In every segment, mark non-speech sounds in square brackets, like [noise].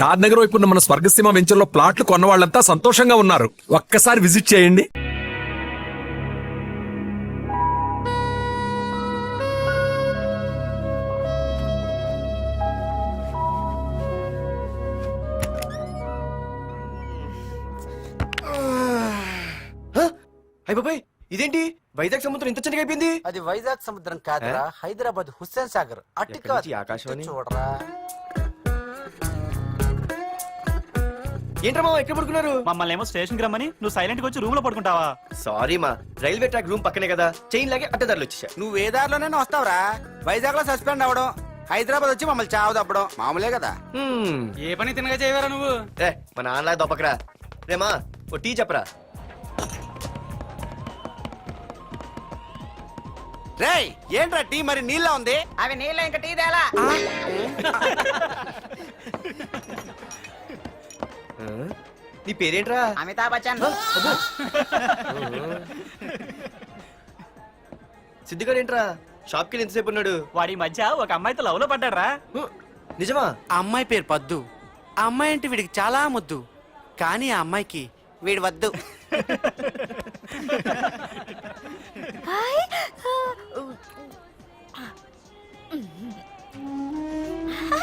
షాద్ నగర్ వైపు ఉన్న మన స్వర్గసీమ వెంచర్లో ప్లాట్లు కొన్న వాళ్ళంతా సంతోషంగా ఉన్నారు. ఒక్కసారి విజిట్ చేయండి. అయిపోయి ఇదేంటి? వైజాగ్ సముద్రం ఇంత చిన్నగా అయిపోయింది? అది వైజాగ్ సముద్రం కాదురా హైదరాబాద్ హుస్సేన్ సాగర్. అటు ఎక్కడి కాదు, నుంచి ఆకాశవాణి? చూడరా. ఏంట్రా మా ఎక్కడ పడుకున్నారు? మమ్మల్ని ఏమో స్టేషన్కి రమ్మని నువ్వు సైలెంట్గా వచ్చి రూమ్లో పడుకుంటావా? సారీ మా రైల్వే ట్రాక్ రూమ్ పక్కనే కదా. చైన్ లాగే అడ్డదారులు వచ్చేసా. నువ్వు ఏ దారిలోనే వస్తావురా? వైజాగ్లో సస్పెండ్ అవ్వడం హైదరాబాద్ వచ్చి మమ్మల్ని చావు తప్పడం మామూలే కదా. ఏ పని తినగా చేయవరా నువ్వు? ఏ మా నాన్నలా దొప్పకరా రేమా ఓ టీ చెప్పరా. రేయ్ ఏంట్రా టీ మరి నీళ్ళ ఉంది? అవి నీళ్ళు ఇంకా టీ తేలా? [laughs] నీ పేరేంట్రా? అమితాబ్ బచ్చన్. [laughs] సిద్ధిగాడు ఏంట్రా? షాప్కి వెళ్ళి ఎంతసేపు ఉన్నాడు? వాడి ఈ మధ్య ఒక అమ్మాయితో లవ్లో పడ్డాడ్రా నిజమా? ఆ అమ్మాయి పేరు పద్దు. ఆ అమ్మాయి అంటే వీడికి చాలా ముద్దు. కానీ ఆ అమ్మాయికి వీడు వద్దు.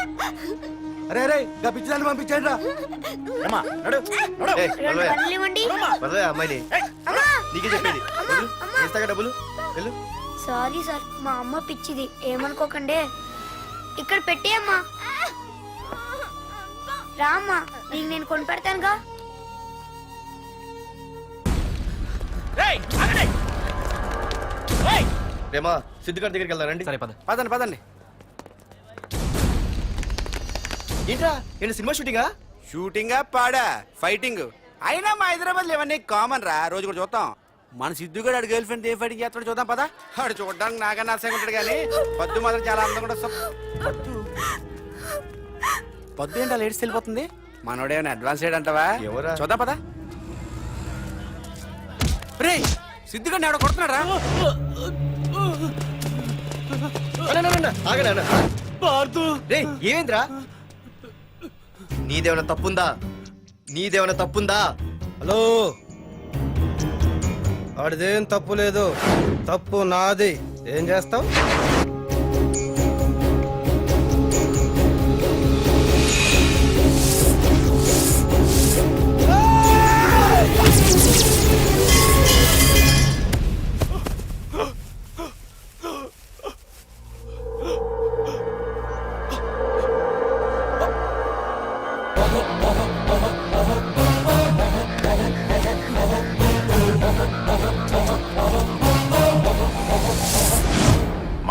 [laughs] అరే అరే గా పిచ్చిదాన్ని పంపించండి రా ఏమ్మా, నడు, నడు. ఏయ్, అమ్మాయిని. నీకే చెప్పేది. వదలు. ఇస్తాగా డబ్బులు. వెళ్ళు. సారీ సార్ మా అమ్మ పిచ్చిది. ఏమనుకోకండి. ఇక్కడ పెట్టేయమ్మా రామ్మా నీకు నేను కొని పెడతానుగా రేమా సిద్ధిగాడి దగ్గరికి వెళ్దానండి సరే పద. పదండి పదండి. ఏంట్రా? ఏంటి సినిమా షూటింగా? షూటింగ్ పాడా. ఫైటింగ్. అయినా మా హైదరాబాద్ ఇవన్నీ కామన్ రా? రోజు కూడా చూద్దాం. మన సిద్ధు కూడా గర్ల్ ఫ్రెండ్ ఏ ఫైటింగ్ చేస్తాడు చూద్దాం పదా. ఆడు చూడడానికి నాకన్నా అసహ్యంగా ఉంటాడు కానీ పద్దు మాత్రం చాలా అందంగా కూడా పద్దు పద్దు ఏంటో లేడీస్ వెళ్ళిపోతుంది? మనోడేమైనా అడ్వాన్స్ అంటావా? ఎవరా? చూద్దాం పదా. రే సిద్ధుగాడిని ఎవడో కొడుతున్నాడు రా ఆగనా రే ఏమైందిరా? నీదేమైనా తప్పుందా? నీదేమైనా తప్పుందా? హలో? ఆడిదేం తప్పు లేదు. తప్పు నాది. ఏం చేస్తావు?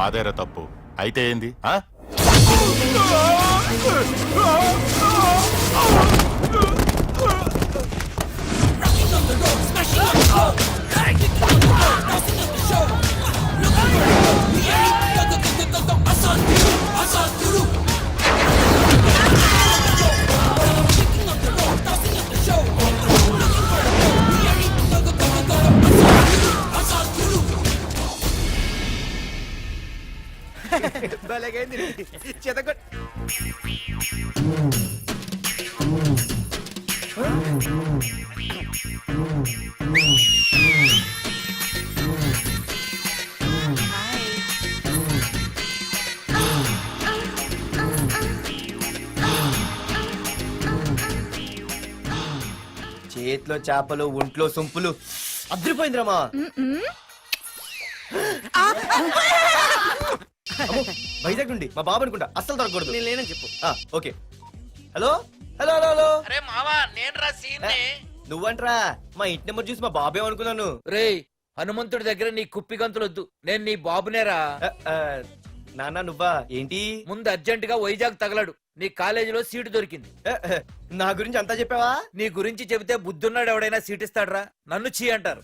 మాదేరా తప్పు. అయితే ఏంది? ఆ? భలేగైంది చితకొట్ చేతిలో చేపలు ఒంట్లో సొంపులు. అదిరిపోయిందిరామా అమ్మో, వైజాగ్ నుండి మా బాబు అనుకుంటా. అస్సలు దొరకకూడదు. నేను లేనని చెప్పు. ఆ, okay. Hello? Hello hello hello? అరే మావా నేను రా సీన్ నువ్వంట్రా? మా ఇంటి నెంబర్ చూసి మా బాబే అనుకున్నాను. రేయ్ హనుమంతుడి దగ్గర నీ కుప్పి గంతులొద్దు. నేను నీ బాబునేరా. ఆ, ఆ, నాన్న నువ్వా? ఏంటి? ముందు అర్జెంట్గా వైజాగ్ తగలడు. నీ కాలేజీలో సీటు దొరికింది. ఆ, ఆ, నా గురించి అంతా చెప్పావా? నీ గురించి చెబితే బుద్ధున్నాడు ఎవడైనా సీట్ ఇస్తాడ్రా. నన్ను చీ అంటారు.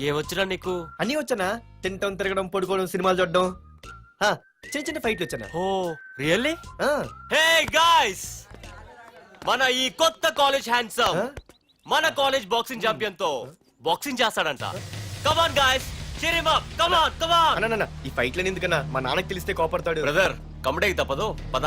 ఏమొచ్చినా నీకు? అన్నీ వచ్చానా? తింటం తిరగడం పడుకోవడం సినిమాలు చూడడం. చిన్న చిన్న ఫైట్లు వచ్చానా? ఓ రియల్లీ? ఆ, హే గాయ్స్! మన ఈ కొత్త కాలేజ్ హ్యాండ్సమ్ Huh? మన కాలేజ్ బాక్సింగ్ ఛాంపియన్తో బాక్సింగ్ చేస్తాడంట. Come on guys cheer him up. Come on come on అన్న, అన్న, ఈ ఫైట్లని ఎందుకన్నా? మా నాన్నకి తెలిస్తే కోపడతాడు. బ్రదర్ కమడేకి తప్పదు. పద.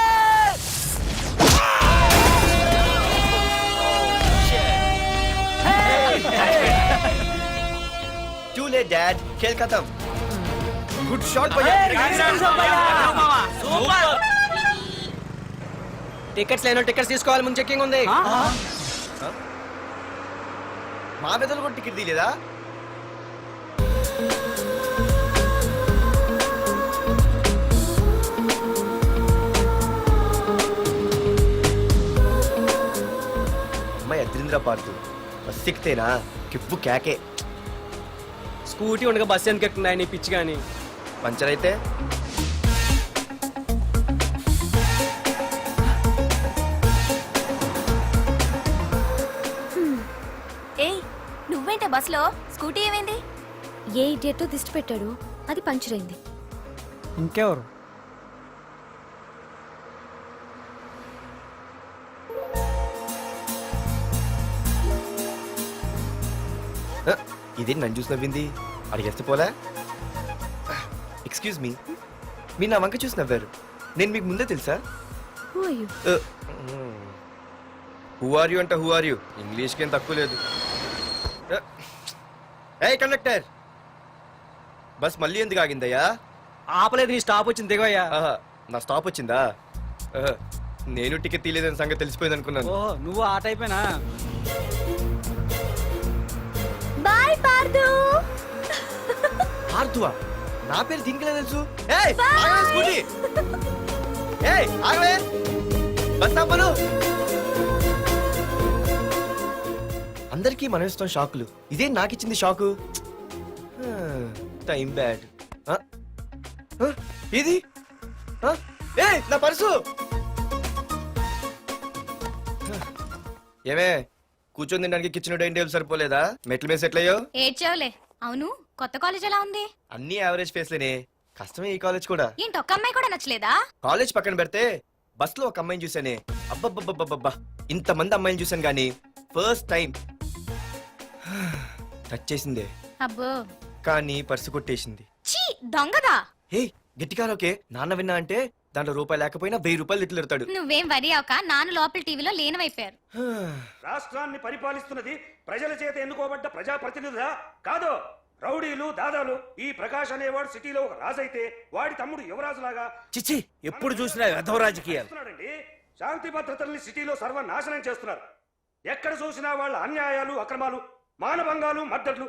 Late dad. ఖేల్ ఖతం గుడ్ షాట్ భయ్యా. టికెట్స్ లేనో టికెట్స్ తీసుకోవాలి ముందు చెక్కింగ్ ఉంది. మా పెద్దలు కూడా టికెట్ తీయలేదా? అమ్మాయి అద్రింద్ర పార్తు బస్ ఎక్కితేనా? కిప్పు కేకే. స్కూటీ ఉండగా బస్సు ఎందుకు ఎక్కుతున్నాయి నీ పిచ్చి కానీ? పంచర్ అయితే ఏయ్ నువ్వేంటే బస్సులో? స్కూటీ ఏమైంది? ఏ ఇడియట్ దిష్టి పెట్టాడు? అది పంచర్ అయింది ఇంకెవరు ఇదేంటి నన్ను చూసి నవ్వింది? అడిగేస్తే పోలే. ఎక్స్క్యూజ్ మీ మీరు నా వంక చూసి నవ్వారు. నేను మీకు ముందే తెలుసా? హూ ఆర్ యూ అంట హూ ఆర్ యూ ఇంగ్లీష్కి ఏం తక్కువ లేదు. ఏ కండక్టర్ బస్ మళ్ళీ ఎందుకు ఆగిందయ్యా? ఆపలేదు నీ స్టాప్ వచ్చింది దిగవయ్యా. ఆహా, నా స్టాప్ వచ్చిందా? ఆహా, నేను టికెట్ తీయలేదని సంగతి తెలిసిపోయింది అనుకున్నాను. నువ్వు ఆ టైపేనా బాయ్ పార్దు ఆర్తువా? నా పేరు దీనికి ఎలా తెలుసు. ఏయ్ ఆగవే స్కూటీ. ఏయ్ ఆగవే. బస్ ఆపను. అందరికీ మనం ఇస్తాం షాకులు. ఇదే నాకు ఇచ్చింది షాకు టైం బ్యాడ్. ఇది ఏ నా పర్సు. ఏమే కూర్చొని తినడానికి కిచెన్ డైనింగ్ టేబుల్ సరిపోలేదా? మెట్ల మీద సెట్ అయ్యో ఏడ్చావులే. అవును. కొత్త కాలేజ్ ఎలా ఉంది? అన్ని యావరేజ్ ఫేస్లేనే కష్టమే ఈ కాలేజ్ కూడా. ఏంటి ఒక్క అమ్మాయి కూడా నచ్చలేదా? కాలేజ్ పక్కన పెడితే బస్లో ఒక అమ్మాయిని చూసానే అబ్బబ్బబ్బబ్బబ్బా ఇంతమంది అమ్మాయిని చూసాను కానీ ఫస్ట్ టైం టచ్ చేసిందే. అబ్బో. కానీ పర్సు కొట్టేసింది. చీ దొంగదా? హే గట్టిగా ఓకే. నాన్న విన్నా అంటే దాంట్లో రూపాయి లేకపోయినా వెయ్యి రూపాయలు ఇట్లు ఎడతాడు నువ్వేం వరి అవక? నాన్న లోపల టీవీలో లేనవైపోయారు [sighs] రాష్ట్రాన్ని పరిపాలిస్తున్నది ప్రజల చేత ఎన్నుకోబడ్డ ప్రజాప్రతినిధులా? కాదు. రౌడీలు దాదాలు ఈ ప్రకాష్ అనేవాడు సిటీలో ఒక రాజైతే వాడి తమ్ముడు యువరాజులాగా చిచ్చి ఎప్పుడు చూసినా రాజకీయాలు చేస్తున్నాడండి శాంతి భద్రతల్ని సిటీలో సర్వనాశనం చేస్తున్నారు ఎక్కడ చూసినా వాళ్ళ అన్యాయాలు అక్రమాలు మానభంగాలు మద్దతులు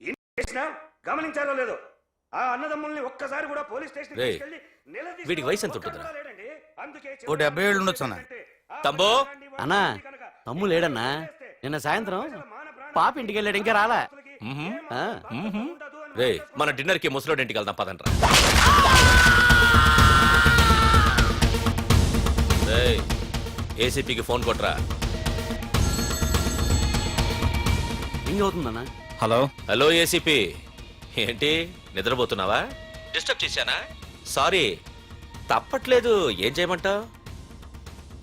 ఇన్ని చేసినా గమనించారో లేదో ఆ అన్నదమ్ముల్ని ఒక్కసారి కూడా పోలీస్ స్టేషన్ రేయ్, వీడికి వయసు ఎంత ఉంటుందిరా? ఓ డెబ్బై ఏళ్ళు ఉండొచ్చు అన్న. తమ్ముడు? అన్నా లేడన్నా నిన్న సాయంత్రం పాప ఇంటికి వెళ్ళాడు ఇంకా రాలా. రే మన డిన్నర్కి ముసలోడి ఇంటికి వెళ్దాం పదండ్రా. ఏసీపీకి ఫోన్ కొట్రా. రింగ్ అవుతుందన్నా హలో. Hello ACP. ఏంటి నిద్రపోతున్నావా? డిస్టర్బ్ చేశానా? సారీ తప్పట్లేదు. ఏం చేయమంటావు?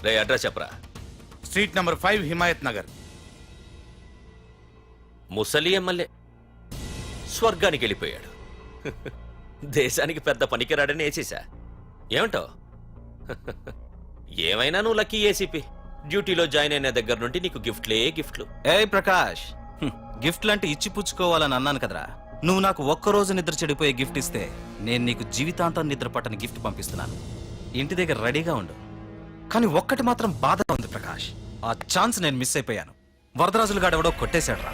రే అడ్రస్ చెప్పరా. Street number five Himayat Nagar. ముసలి ఎమ్మెల్యే. స్వర్గానికి వెళ్ళిపోయాడు. దేశానికి పెద్ద పనికిరాడని వేసేసా ఏమంటావు ఏమైనా నువ్వు లక్కీ ఏసీపీ. డ్యూటీలో జాయిన్ అయిన దగ్గర నుండి నీకు గిఫ్ట్లే గిఫ్ట్లు. ఏ ప్రకాష్. గిఫ్ట్ లాంటి ఇచ్చి పుచ్చుకోవాలని అన్నాను కదరా. నువ్వు నాకు ఒక్కరోజు నిద్ర చెడిపోయే గిఫ్ట్ ఇస్తే నేను నీకు జీవితాంతం నిద్ర పట్టని గిఫ్ట్ పంపిస్తున్నాను. ఇంటి దగ్గర రెడీగా ఉండు. కానీ ఒక్కటి మాత్రం బాధగా ఉంది ప్రకాష్. ఆ ఛాన్స్ నేను మిస్ అయిపోయాను. వరదరాజులు గాడెవడో కొట్టేశాడు రా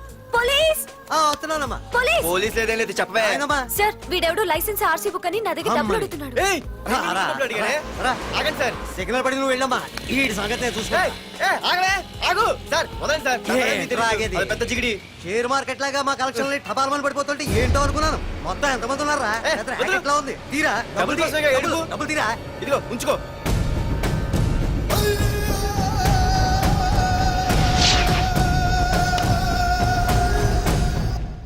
పోలీస్ ఆ, వస్తున్నానమ్మా పోలీస్ పోలీస్ లేదేం లేదు చెప్పవే ఆయనమ్మా సార్ వీడెవడు లైసెన్స్ ఆర్సీ బుక్ అని నా దగ్గర డబ్బులు అడుగుతున్నాడు ఏయ్, రా, నేను రా. డబ్బులు అడిగానే? రా. ఆగండి సార్ సిగ్నల్ పడి నువ్వు వెళ్ళమ్మా ఈ సంగతి నేను చూసుకో ఏయ్, ఏయ్, ఆగలే ఆగు సార్ వదండి సార్ నా ఏ, పని మీకు తెలుసు. ఆగేది? అది పెద్ద జిగిడి షేర్ మార్కెట్ లాగా మా కలెక్షన్ టపాల్మని పడిపోతుంటే ఏంటో అనుకున్నాను మొత్తం ఎంతమంది ఉన్నారా ఏ, పెద్ద వదిలు. racket లా ఉంది తీరా డబ్బులు తీ. కోసమేగా డబ్బులు, ఏడుపు. డబ్బులు తీరా ఇదిగో ఉంచుకో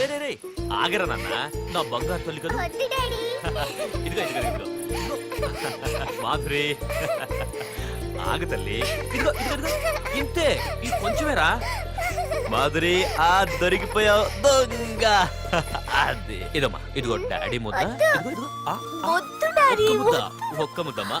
రే రే రే ఆగరా నాన్న. నా బంగారు తల్లి కదా? ఇదిగో ఇదిగో ఇదిగో. మాధురి. ఆగు తల్లి. ఇదిగో ఇదిగో ఇదిగో. ఇంతే. ఇది కొంచెమేరా. మాధురి ఆ దొరికిపోయావు. దొంగ. అది. ఇదమ్మా ఇదిగో డాడీ ముద్ద. ఇదిగో ఇదిగో. ఆ, ఆ. వద్దు డాడీ. ఒక్క ముద్ద ఒక్క ముద్దమ్మా.